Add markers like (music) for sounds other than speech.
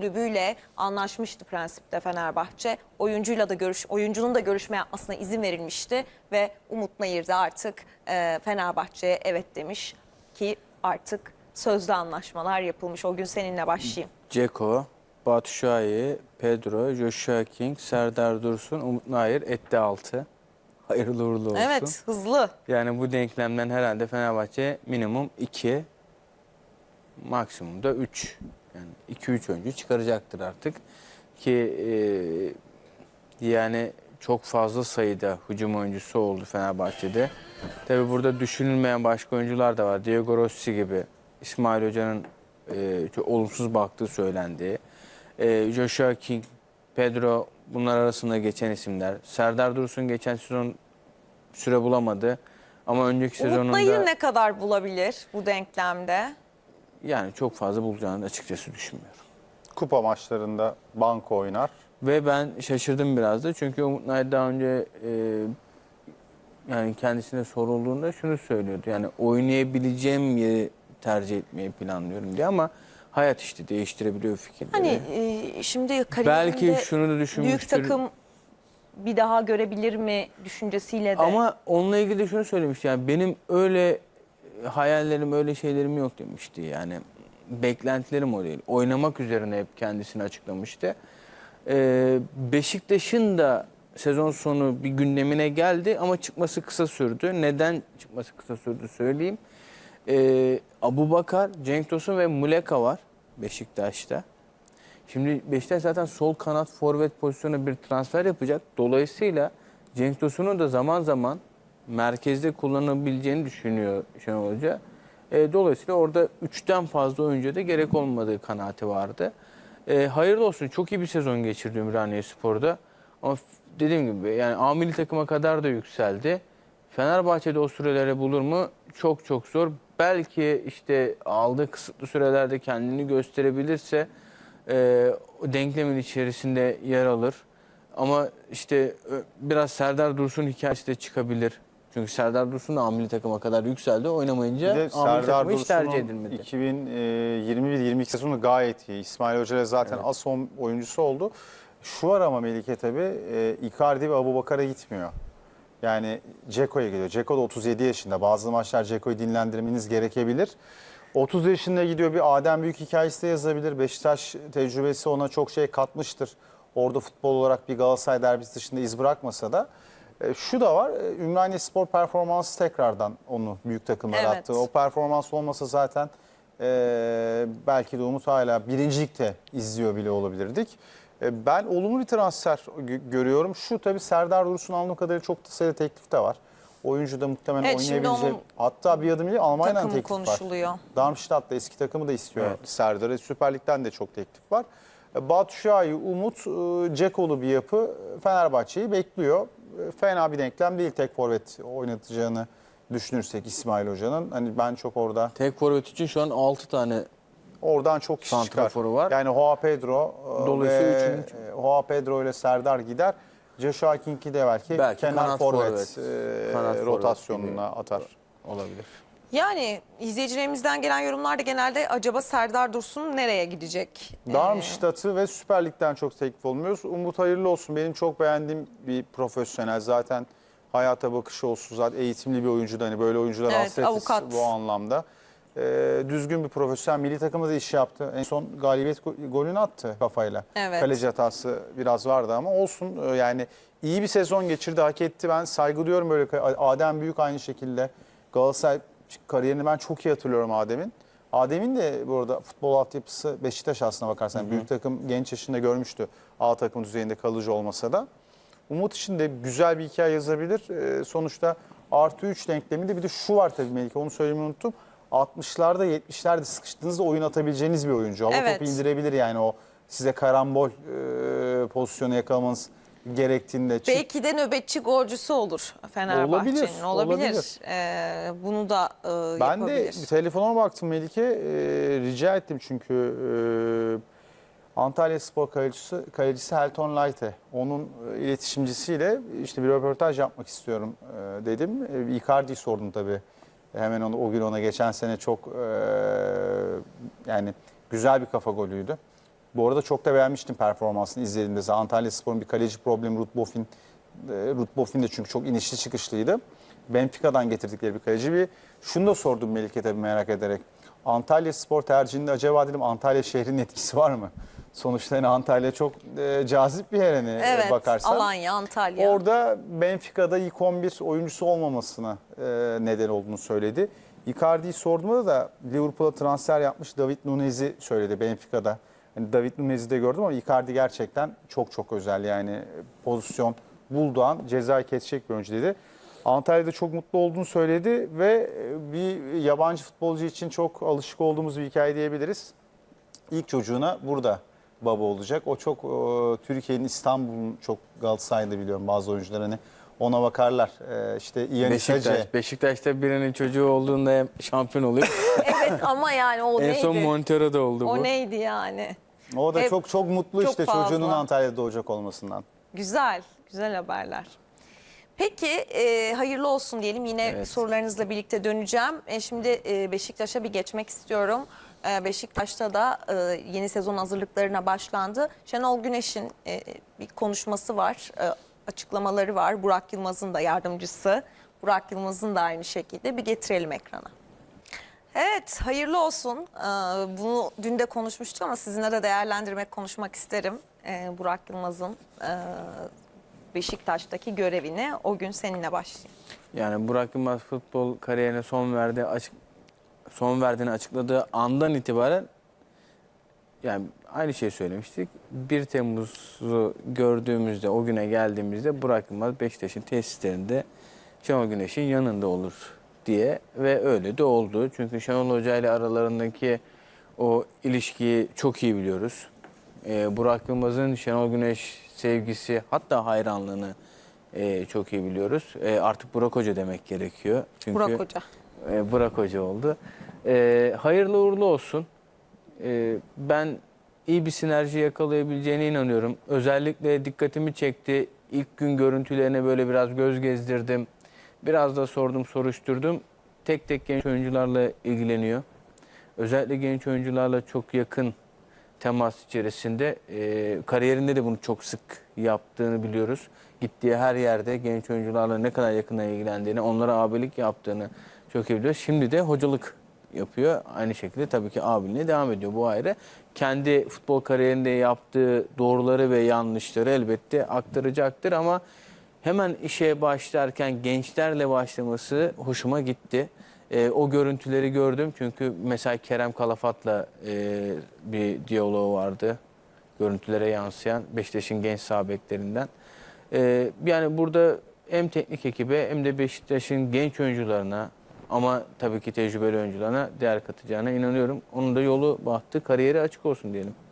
kulübüyle anlaşmıştı prensipte Fenerbahçe. Oyuncuyla da görüş oyuncunun da görüşme yapmasına izin verilmişti ve Umut Nayır da artık e, Fenerbahçe'ye evet demiş ki artık sözlü anlaşmalar yapılmış. O gün seninle başlayayım. Ceko, Batu Şahin, Pedro, Joshua King, Serdar Dursun, Umut Nayır, Etti Altı. Hayırlı uğurlu olsun. Evet, hızlı. Yani bu denklemden herhalde Fenerbahçe minimum 2, maksimum da 3. Yani 2-3 oyuncu çıkaracaktır artık. Ki e, yani çok fazla sayıda hücum oyuncusu oldu Fenerbahçe'de. Tabi burada düşünülmeyen başka oyuncular da var. Diego Rossi gibi. İsmail Hoca'nın e, çok olumsuz baktığı söylendi. E, Joshua King, Pedro bunlar arasında geçen isimler. Serdar Dursun geçen sezon süre bulamadı. Ama önceki Umut sezonunda Nayır ne kadar bulabilir bu denklemde? Yani çok fazla bulacağını açıkçası düşünmüyorum. Kupa maçlarında banko oynar. Ve ben şaşırdım biraz da çünkü Umut Nayır daha önce e, yani kendisine sorulduğunda şunu söylüyordu. Yani oynayabileceğim yeri tercih etmeyi planlıyorum diye ama hayat işte değiştirebiliyor fikirleri. Hani e, şimdi kariyerinde Belki şunu da büyük düşünmüştür. takım bir daha görebilir mi düşüncesiyle de. Ama onunla ilgili de şunu söylemişti. Yani benim öyle hayallerim, öyle şeylerim yok demişti. Yani beklentilerim o değil. Oynamak üzerine hep kendisini açıklamıştı. Ee, Beşiktaş'ın da sezon sonu bir gündemine geldi ama çıkması kısa sürdü. Neden çıkması kısa sürdü söyleyeyim. Ee, Abu Bakar, Cenk Tosun ve Muleka var Beşiktaş'ta. Şimdi Beşiktaş zaten sol kanat forvet pozisyonuna bir transfer yapacak. Dolayısıyla Cenk Tosun'u da zaman zaman merkezde kullanabileceğini düşünüyor Şenol Hoca. E, dolayısıyla orada üçten fazla oyuncuya da gerek olmadığı kanaati vardı. E, hayırlı olsun. Çok iyi bir sezon geçirdi Ümraniye Spor'da. Ama dediğim gibi yani A milli takıma kadar da yükseldi. Fenerbahçe'de o süreleri bulur mu? Çok çok zor. Belki işte aldığı kısıtlı sürelerde kendini gösterebilirse e, denklemin içerisinde yer alır. Ama işte biraz Serdar Dursun hikayesi de çıkabilir. Çünkü Serdar Dursun da A milli takıma kadar yükseldi. Oynamayınca Bir de A milli Serdar takıma hiç tercih edilmedi. 2021-22 sezonu gayet iyi. İsmail Hoca zaten Evet. az son oyuncusu oldu. Şu var ama Melike tabii e, Icardi ve Abubakar'a gitmiyor. Yani Ceko'ya gidiyor. Ceko da 37 yaşında. Bazı maçlar Ceko'yu dinlendirmeniz gerekebilir. 30 yaşında gidiyor bir Adem Büyük hikayesi de yazabilir. Beşiktaş tecrübesi ona çok şey katmıştır. Orada futbol olarak bir Galatasaray derbisi dışında iz bırakmasa da. E, Şu da var, e, Ümraniye Spor performansı tekrardan onu büyük takımlara Evet. attı. O performans olmasa zaten e, belki de Umut hala birincilikte izliyor bile olabilirdik. E, ben olumlu bir transfer gö- görüyorum. Şu tabii Serdar Dursun anladığım kadarıyla çok da sayıda teklif de var. Oyuncu da muhtemelen Evet, şimdi oynayabilecek. onun Hatta bir adım ileri Almanya'dan takımı teklif var. konuşuluyor. Darmstadt'ta eski takımı da istiyor Evet. Serdar'ı. Süper Lig'den de çok teklif var. E, Batu Şahin, Umut, e, Cekolu bir yapı Fenerbahçe'yi bekliyor. Fena bir denklem değil tek forvet oynatacağını düşünürsek İsmail Hoca'nın. Hani ben çok orada Tek forvet için şu an 6 tane oradan çok kişi çıkar. Var. Yani Hoa Pedro e, Dolayısıyla ve üçüncü. Hoa Pedro ile Serdar gider. Joshua King'i de belki, Belki kenar forvet, forvet. e, Kanat forvet rotasyonuna gibi. atar. olabilir. Yani izleyicilerimizden gelen yorumlarda genelde acaba Serdar Dursun nereye gidecek? Ee, Darmstadt'ı ve Süper Lig'den çok teklif olmuyoruz. Umut hayırlı olsun. Benim çok beğendiğim bir profesyonel. Zaten hayata bakışı olsun. Zaten eğitimli bir oyuncu da hani böyle oyuncular Evet, hasretiz avukat. bu anlamda. Ee, düzgün bir profesyonel. Milli takımda da iş yaptı. En son galibiyet go- golünü attı kafayla. Evet. Kaleci hatası biraz vardı ama olsun. Ee, Yani iyi bir sezon geçirdi, hak etti. Ben saygı duyuyorum böyle. Adem Büyük aynı şekilde. Galatasaray kariyerini ben çok iyi hatırlıyorum Adem'in. Adem'in de bu arada futbol altyapısı Beşiktaş aslına bakarsan. Büyük takım genç yaşında görmüştü. A takım düzeyinde kalıcı olmasa da. Umut için de güzel bir hikaye yazabilir. Ee, sonuçta artı 3 denkleminde bir de şu var tabii Melike onu söylemeyi unuttum. 60'larda 70'lerde sıkıştığınızda oyun atabileceğiniz bir oyuncu. Hava Evet. topu indirebilir yani o size karambol e, pozisyonu yakalamanız gerektiğinde. Çık- Belki de nöbetçi golcüsü olur Fenerbahçe'nin. Olabilir, Olabilir. olabilir. Ee, bunu da e, Ben de yapabilir. bir telefonuma baktım Melike. Ee, rica ettim çünkü e, Antalya Spor kalecisi, kalecisi Helton Leite. Onun e, iletişimcisiyle işte bir röportaj yapmak istiyorum e, dedim. E, Icardi'yi sordum tabii. Hemen onu, o gün ona geçen sene çok e, yani güzel bir kafa golüydü. Bu arada çok da beğenmiştim performansını izlediğimde. Antalya Spor'un bir kaleci problemi Ruth Boffin. E, Ruth Boffin de çünkü çok inişli çıkışlıydı. Benfica'dan getirdikleri bir kaleci. Bir, şunu da sordum Melike tabii merak ederek. Antalya Spor tercihinde acaba dedim Antalya şehrinin etkisi var mı? Sonuçta yani Antalya çok e, cazip bir yer hani e, Evet, bakarsan. Alanya, Antalya. Orada Benfica'da ilk 11 oyuncusu olmamasına e, neden olduğunu söyledi. Icardi'yi sorduğumda da Liverpool'a transfer yapmış David Nunez'i söyledi Benfica'da. Hani David Nunez'i de gördüm ama Icardi gerçekten çok çok özel yani pozisyon bulduğu an cezayı kesecek bir oyuncu dedi. Antalya'da çok mutlu olduğunu söyledi ve bir yabancı futbolcu için çok alışık olduğumuz bir hikaye diyebiliriz. İlk çocuğuna burada baba olacak. O çok e, Türkiye'nin İstanbul'un çok Galatasaray'da biliyorum bazı oyuncular hani ona bakarlar. E, işte Ian Beşiktaş, Hacı. Beşiktaş'ta birinin çocuğu olduğunda şampiyon oluyor. (laughs) Evet ama yani o en neydi? son Montero'da oldu bu. o neydi yani? O da Hep çok çok mutlu çok işte fazla. çocuğunun Antalya'da doğacak olmasından. Güzel, güzel haberler. Peki e, hayırlı olsun diyelim. Yine Evet. sorularınızla birlikte döneceğim. E, şimdi e, Beşiktaş'a bir geçmek istiyorum. E, Beşiktaş'ta da e, yeni sezon hazırlıklarına başlandı. Şenol Güneş'in e, bir konuşması var, e, açıklamaları var. Burak Yılmaz'ın da yardımcısı. Burak Yılmaz'ın da aynı şekilde. Bir getirelim ekrana. Evet, hayırlı olsun. Ee, Bunu dün de konuşmuştuk ama sizinle de değerlendirmek, konuşmak isterim. Ee, Burak Yılmaz'ın e, Beşiktaş'taki görevini o gün seninle başlayayım. Yani Burak Yılmaz futbol kariyerine son verdi açık son verdiğini açıkladığı andan itibaren yani aynı şeyi söylemiştik. 1 Temmuz'u gördüğümüzde, o güne geldiğimizde Burak Yılmaz Beşiktaş'ın tesislerinde Şenol Güneş'in yanında olur diye ve öyle de oldu. Çünkü Şenol Hoca ile aralarındaki o ilişkiyi çok iyi biliyoruz. Ee, Burak Yılmaz'ın Şenol Güneş sevgisi hatta hayranlığını e, çok iyi biliyoruz. E, artık Burak Hoca demek gerekiyor. Çünkü Burak Hoca. e, Burak Hoca oldu. E, hayırlı uğurlu olsun. E, ben iyi bir sinerji yakalayabileceğine inanıyorum. Özellikle dikkatimi çekti. İlk gün görüntülerine böyle biraz göz gezdirdim. Biraz da sordum, soruşturdum. Tek tek genç oyuncularla ilgileniyor. Özellikle genç oyuncularla çok yakın temas içerisinde. E, kariyerinde de bunu çok sık yaptığını biliyoruz. Gittiği her yerde genç oyuncularla ne kadar yakından ilgilendiğini, onlara abilik yaptığını çok iyi biliyoruz. Şimdi de hocalık yapıyor. Aynı şekilde tabii ki abiliğine devam ediyor. Bu ayrı. Kendi futbol kariyerinde yaptığı doğruları ve yanlışları elbette aktaracaktır ama hemen işe başlarken gençlerle başlaması hoşuma gitti. Ee, o görüntüleri gördüm çünkü mesela Kerem Kalafat'la e, bir diyaloğu vardı. Görüntülere yansıyan Beşiktaş'ın genç sağ beklerinden. Ee, yani burada hem teknik ekibe hem de Beşiktaş'ın genç oyuncularına ama tabii ki tecrübeli oyuncularına değer katacağına inanıyorum. Onun da yolu bahtı, kariyeri açık olsun diyelim.